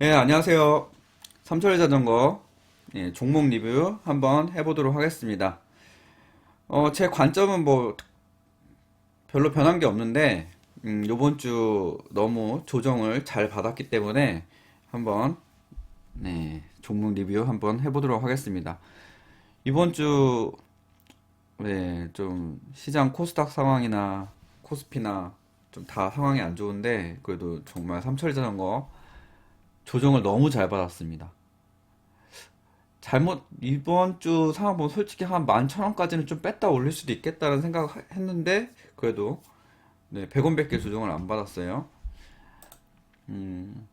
예, 안녕하세요. 삼철 자전거 예, 종목 리뷰 한번 해보도록 하겠습니다. 어, 제 관점은 뭐 별로 변한 게 없는데 음, 요번 주 너무 조정을 잘 받았기 때문에 한번 네, 종목 리뷰 한번 해보도록 하겠습니다. 이번 주 네, 좀 시장 코스닥 상황이나 코스피나 좀 다 상황이 안 좋은데 그래도 정말 삼철 자전거 조정을 너무 잘 받았습니다. 잘못 이번 주 상황 보면 솔직히 한 11,000원까지는 좀 뺐다 올릴 수도 있겠다는 생각했는데 그래도 네, 100원밖에 조정을 안 받았어요. 음,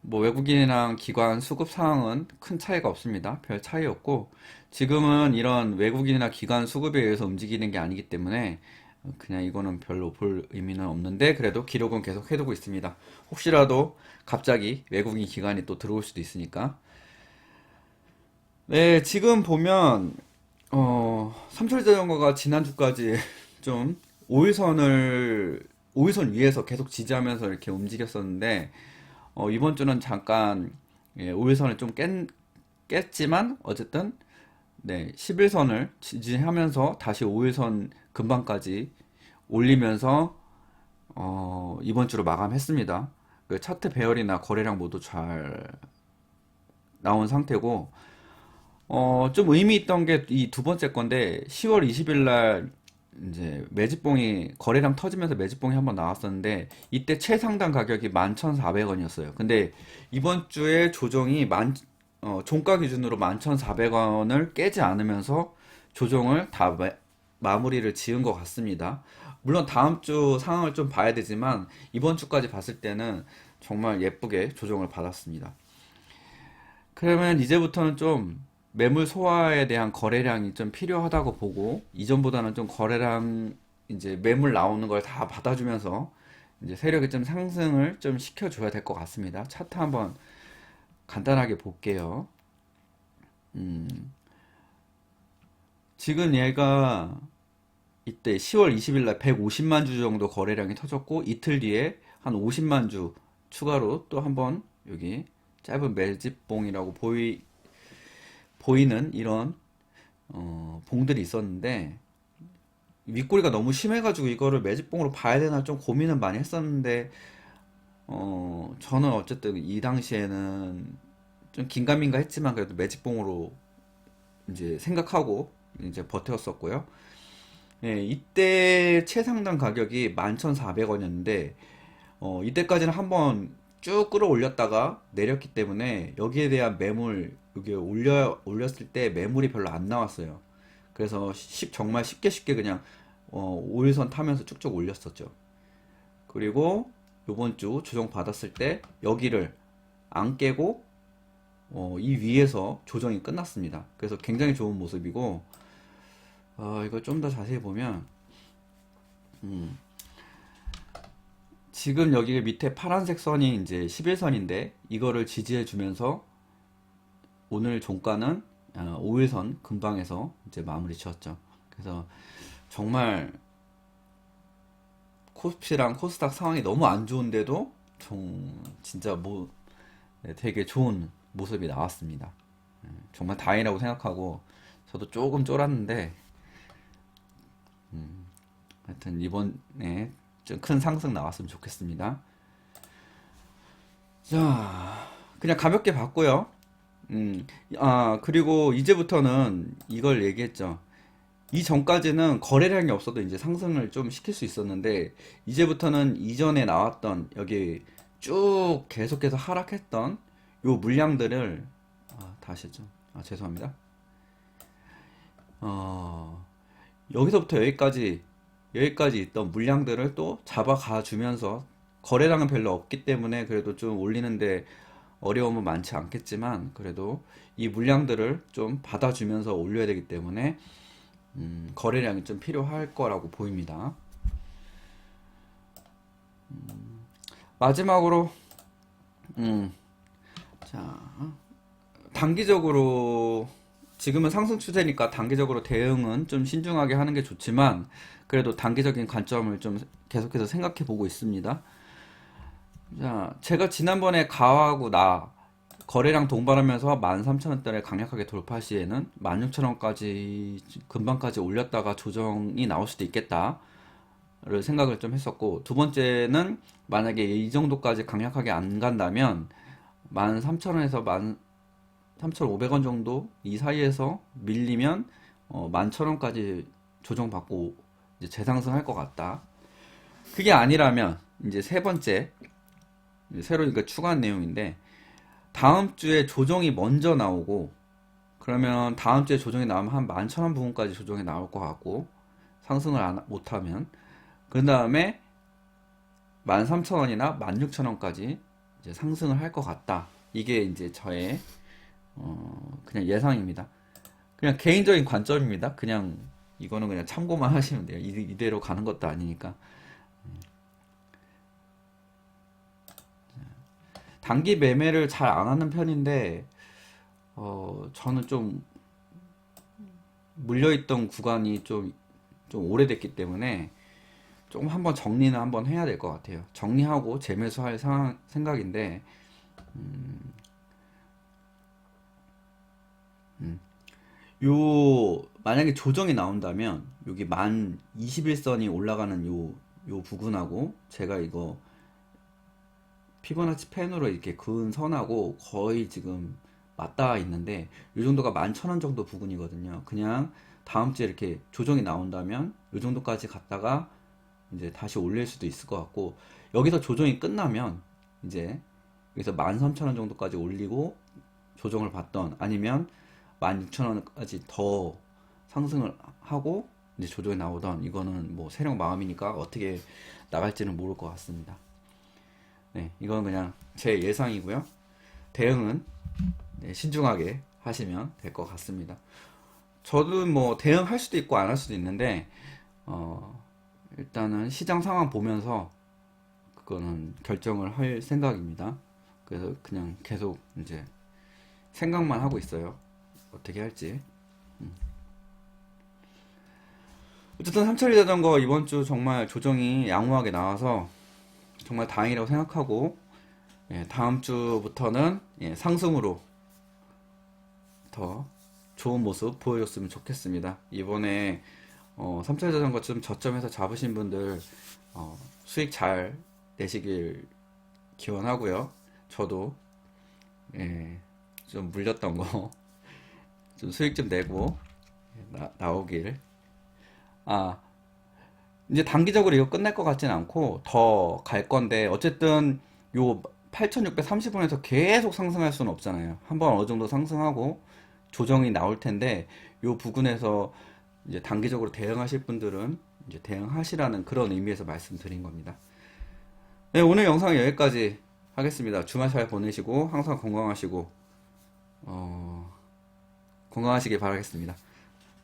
뭐 외국인이랑 기관 수급 상황은 큰 차이가 없습니다. 별 차이 없고 지금은 이런 외국인이나 기관 수급에 의해서 움직이는 게 아니기 때문에 그냥 이거는 별로 볼 의미는 없는데 그래도 기록은 계속 해두고 있습니다. 혹시라도 갑자기 외국인 기관이 또 들어올 수도 있으니까. 네, 지금 보면 어, 삼철자전거가 지난주까지 좀 5일선을 5일선 위에서 계속 지지하면서 이렇게 움직였었는데 어, 이번 주는 잠깐 예, 5일선을 좀 깬, 깼지만 어쨌든 네, 11선을 지지하면서 다시 5일선 근방까지 올리면서 어, 이번 주로 마감했습니다. 그 차트 배열이나 거래량 모두 잘 나온 상태고 어, 좀 의미 있던 게 이 두 번째 건데 10월 20일 날 이제 매집봉이 거래량 터지면서 매집봉이 한번 나왔었는데 이때 최상단 가격이 11,400원이었어요. 근데 이번 주에 조정이 만 어, 종가 기준으로 11,400원을 깨지 않으면서 조정을 다 마, 마무리를 지은 것 같습니다. 물론 다음 주 상황을 좀 봐야 되지만 이번 주까지 봤을 때는 정말 예쁘게 조정을 받았습니다. 그러면 이제부터는 좀 매물 소화에 대한 거래량이 좀 필요하다고 보고 이전보다는 좀 거래량 이제 매물 나오는 걸 다 받아주면서 이제 세력이 좀 상승을 좀 시켜줘야 될 것 같습니다. 차트 한번 간단하게 볼게요. 음, 지금 얘가 이때 10월 20일 날 150만 주 정도 거래량이 터졌고 이틀 뒤에 한 50만 주 추가로 또 한번 여기 짧은 매집봉이라고 보이 보이는 이런 어, 봉들이 있었는데 윗꼬리가 너무 심해가지고 이거를 매집봉으로 봐야 되나 좀 고민은 많이 했었는데 어, 저는 어쨌든 이 당시에는 좀 긴가민가 했지만 그래도 매집봉으로 이제 생각하고 이제 버텼었고요. 예, 이때 최상단 가격이 11,400원이었는데 어, 이때까지는 한번 쭉 끌어올렸다가 내렸기 때문에 여기에 대한 매물 여기 올려 올렸을 때 매물이 별로 안 나왔어요. 그래서 쉽, 정말 쉽게 쉽게 그냥 어, 5일선 타면서 쭉쭉 올렸었죠. 그리고 요번 주 조정 받았을 때 여기를 안 깨고 어, 이 위에서 조정이 끝났습니다. 그래서 굉장히 좋은 모습이고 어, 이거 좀 더 자세히 보면 음, 지금 여기 밑에 파란색 선이 이제 11선인데 이거를 지지해 주면서 오늘 종가는 5일선 근방에서 이제 마무리 지었죠. 그래서 정말 코스피랑 코스닥 상황이 너무 안 좋은데도 좀 진짜 뭐 네, 되게 좋은 모습이 나왔습니다. 음, 정말 다행이라고 생각하고 저도 조금 쫄았는데 음, 하여튼 이번에 좀 큰 상승 나왔으면 좋겠습니다. 자, 그냥 가볍게 봤고요. 음, 아, 그리고 이제부터는 이걸 얘기했죠. 이 전까지는 거래량이 없어도 이제 상승을 좀 시킬 수 있었는데, 이제부터는 이전에 나왔던 여기 쭉 계속해서 하락했던 요 물량들을, 아, 다시 했죠. 아, 죄송합니다. 어, 여기서부터 여기까지, 여기까지 있던 물량들을 또 잡아가 주면서 거래량은 별로 없기 때문에 그래도 좀 올리는데 어려움은 많지 않겠지만 그래도 이 물량들을 좀 받아주면서 올려야 되기 때문에 음, 거래량이 좀 필요할 거라고 보입니다. 음, 마지막으로 음, 자 단기적으로 지금은 상승 추세니까 단기적으로 대응은 좀 신중하게 하는 게 좋지만 그래도 단기적인 관점을 좀 계속해서 생각해 보고 있습니다. 자, 제가 지난번에 가하고 나 거래량 동반하면서 13,000원대를 강력하게 돌파 시에는 16,000원까지 금방까지 올렸다가 조정이 나올 수도 있겠다를 생각을 좀 했었고 두 번째는 만약에 이 정도까지 강력하게 안 간다면 13,000원에서 13,500원 정도 이 사이에서 밀리면 어, 11,000원까지 조정받고 이제 재상승할 것 같다. 그게 아니라면 이제 세 번째 새로 이거 추가한 내용인데 다음 주에 조정이 먼저 나오고 그러면 다음 주에 조정이 나오면 한 11,000원 부분까지 조정이 나올 것 같고 상승을 안, 못하면 그 다음에 13,000원이나 16,000원까지 이제 상승을 할 것 같다. 이게 이제 저의 어, 그냥 예상입니다. 그냥 개인적인 관점입니다. 그냥 이거는 그냥 참고만 하시면 돼요. 이, 이대로 가는 것도 아니니까. 단기 매매를 잘 안 하는 편인데, 어, 저는 좀 물려있던 구간이 좀, 좀 오래됐기 때문에 조금 한번 정리는 한번 해야 될 것 같아요. 정리하고 재매수할 상황, 생각인데, 요, 만약에 조정이 나온다면, 여기 만 21선이 올라가는 요, 요 부분하고, 제가 이거 피보나치 펜으로 이렇게 그은 선하고 거의 지금 맞닿아 있는데 이 정도가 11,000원 정도 부근이거든요. 그냥 다음 주에 이렇게 조정이 나온다면 이 정도까지 갔다가 이제 다시 올릴 수도 있을 것 같고 여기서 조정이 끝나면 이제 여기서 13,000원 정도까지 올리고 조정을 받던 아니면 16,000원까지 더 상승을 하고 이제 조정이 나오던 이거는 뭐 세력 마음이니까 어떻게 나갈지는 모를 것 같습니다. 네, 이건 그냥 제 예상이고요. 대응은 네, 신중하게 하시면 될 것 같습니다. 저도 뭐 대응할 수도 있고 안 할 수도 있는데 어, 일단은 시장 상황 보면서 그거는 결정을 할 생각입니다. 그래서 그냥 계속 이제 생각만 하고 있어요. 어떻게 할지. 음. 어쨌든 삼천리 자전거 이번 주 정말 조정이 양호하게 나와서 정말 다행이라고 생각하고 예, 다음 주부터는 예, 상승으로 더 좋은 모습 보여줬으면 좋겠습니다. 이번에 어, 삼천 자전거 좀 저점에서 잡으신 분들 어, 수익 잘 내시길 기원하고요. 저도 예, 좀 물렸던 거 좀 수익 좀 내고 나, 나오길 아 이제 단기적으로 이거 끝날 것 같진 않고 더 갈 건데 어쨌든 요 8630원에서 계속 상승할 수는 없잖아요. 한번 어느 정도 상승하고 조정이 나올 텐데 요 부분에서 이제 단기적으로 대응하실 분들은 이제 대응하시라는 그런 의미에서 말씀드린 겁니다. 네, 오늘 영상 여기까지 하겠습니다. 주말 잘 보내시고 항상 건강하시고 어, 건강하시길 바라겠습니다.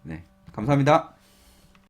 네, 감사합니다.